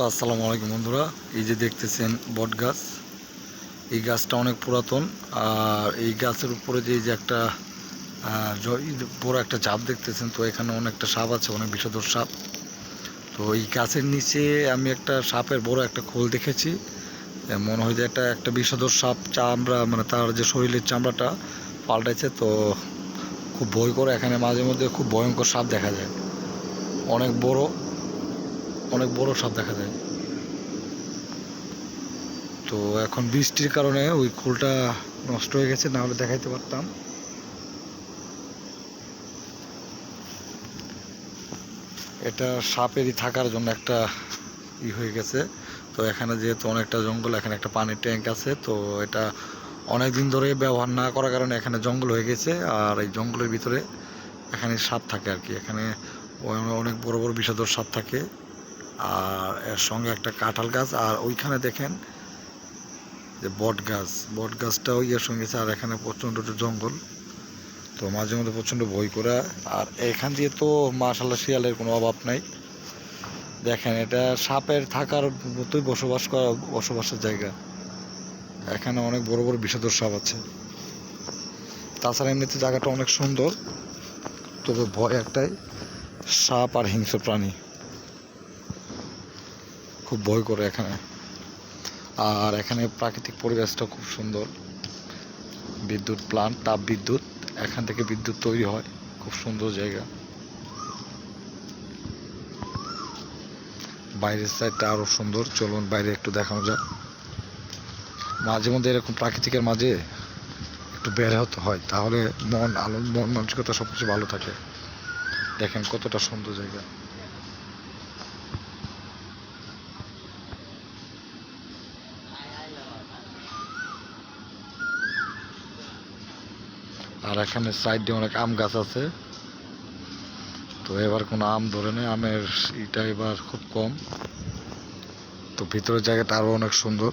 তো আসসালামু আলাইকুম বন্ধুরা। এই যে দেখতেছেন বট গাছ। এই গাছটা অনেক পুরাতন আর এই গাছের উপরে যে যে একটা বড় একটা চাপ দেখতেছেন, তো এখানে অনেকটা সাপ আছে, অনেক বিষধর সাপ। তো এই গাছের নিচে আমি একটা সাপের বড় একটা খোল দেখেছি। মনে হয় যে এটা একটা বিষধর সাপ চামড়া মানে তার যে শরীরের চামড়াটা পাল্টাইছে, তো খুব ভয় করে এখানে মাঝে মধ্যে খুব ভয়ঙ্কর সাপ দেখা যায়। অনেক বড়। অনেক বড় সাপ দেখা যায়। তো এখন বৃষ্টির কারণে ওই খোলটা নষ্ট হয়ে গেছে, না হলে দেখাইতে পারতাম। এটা সাপেরই থাকার জন্য একটা ই হয়ে গেছে। তো এখানে যেহেতু অনেকটা জঙ্গল, এখানে একটা পানির ট্যাঙ্ক আছে, তো এটা অনেক দিন ধরে ব্যবহার না করার কারণে এখানে জঙ্গল হয়ে গেছে, আর এই জঙ্গলের ভিতরে এখানে সাপ থাকে আর কি। এখানে অনেক বড় বড় বিষধর সাপ থাকে। আর এর সঙ্গে একটা কাঁঠাল গাছ, আর ওইখানে দেখেন যে বট গাছ। বট গাছটাও ইয়ের সঙ্গে আর এখানে প্রচণ্ড একটু জঙ্গল। তো মাঝে মধ্যে প্রচণ্ড ভয় করে। আর এখান দিয়ে তো মাশাল্লাহ শিয়ালের কোনো অভাব নাই। দেখেন, এটা সাপের থাকার মতোই বসবাস করা, বসবাসের জায়গা। এখানে অনেক বড় বড় বিষধর সাপ আছে। তাছাড়া এমনিতে জায়গাটা অনেক সুন্দর। তবে ভয় একটাই, সাপ আর হিংস্র প্রাণী। খুব ভয় করে এখানে। আর এখানে প্রাকৃতিক পরিবেশটা খুব সুন্দর। বিদ্যুৎ প্লান্ট তাপ বিদ্যুৎ, এখান থেকে বিদ্যুৎ তৈরি হয়। খুব সুন্দর জায়গা। বাইরের সাইডটা আরও সুন্দর। চলুন বাইরে একটু দেখানো যাক। মাঝে মধ্যে এরকম প্রাকৃতিকের মাঝে একটু বের হতে হয়, তাহলে মন, আলো, মন, মানসিকতা সব কিছু ভালো থাকে। দেখেন কতটা সুন্দর জায়গা। আর এখানে সাইডে অনেক আম গাছ আছে। তো এবার কোনো আম ধরে নেই, আমের ইটা এবার খুব কম। তো ভিতরের জায়গাটা আরও অনেক সুন্দর।